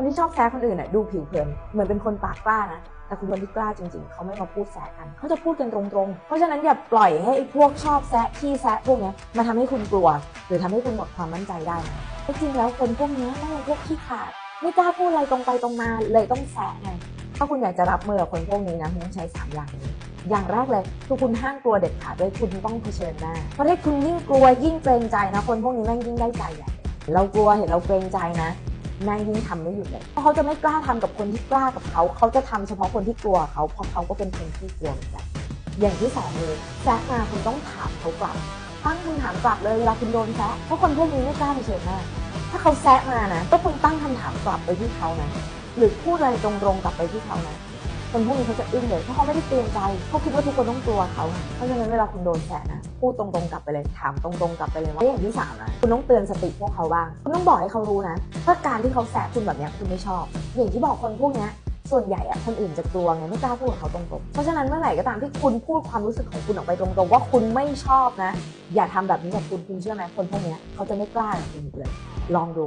คนที่ชอบแซะคนอื่นน่ะดูผิวเผินเหมือนเป็นคนปากกล้านะแต่คุณคนที่กล้าจริง ๆ เขาไม่มาพูดแซะกัน เขาจะพูดกันตรงๆ เพราะฉะนั้นอย่าปล่อยให้พวกชอบแซะขี้แซะพวกเนี้ยมาทำให้คุณกลัว หรือทำให้คุณหมดความมั่นใจได้นะจริงแล้วคนพวกเนี้ยไม่ใช่พวกขี้ขาด ไม่กล้าพูดอะไรตรงไปตรงมาเลยต้องแซะไงถ้าคุณอยากจะรับมือกับคนพวกนี้นะคุณต้องใช้สามอย่างนี้อย่างแรกเลยคือคุณห้ามกลัวเด็ดขาดเลยคุณต้องเผชิญหน้าเพราะถ้าคุณยิ่งกลัวยิ่งเกรงใจนะคนพวกนี้แม่งยิ่งได้ใจใหญ่เรากลัวเห็นเราเกรงใจนะ นายยิ่งทำไม่หยุดเลยเพราะเขาจะไม่กล้าทำกับคนที่กล้ากับเขา เขาจะทำเฉพาะคนที่กลัวเขาเพราะเขาก็เป็นคนที่กลัวเหมือนกันอย่างที่สองเลยแซะมาคุณต้องถามเขากลับตั้งคุณถามกลับเลยเวลาคุณโดนแซะเพราะคนพวกนี้ไม่กล้าเผชิญหน้าถ้าเขาแซะมานะต้องคุณตั้งคำถามกลับไปที่เขานะหรือพูดอะไรตรงๆกลับไปที่เขานะ คนพวกนี้เขาจะอึ้งเลยเพราะเขาไม่ได้เตรียมใจเขาคิดว่าทุกคนต้องกลัวเขาเพราะฉะนั้นเวลาคุณโดนแซะนะพูดตรงๆกลับไปเลยถามตรงๆกลับไปเลยว่าอย่างที่สามนะคุณต้องเตือนสติพวกเขาบ้างคุณต้องบอกให้เขารู้นะว่าการที่เขาแซะคุณแบบนี้คุณไม่ชอบ อย่างที่บอกคนพวกนี้ส่วนใหญ่อะคนอื่นจะกลัวไงไม่กล้าพูดกับเขาตรงๆ เพราะฉะนั้นเมื่อไหร่ก็ตามที่คุณพูดความรู้สึกของคุณออกไปตรงๆ ว่าคุณไม่ชอบนะ อย่าทำแบบนี้กับคุณคุณเชื่อไหมคนพวกนี้เขาจะไม่กล้ากับคุณอีกเลย ลองดู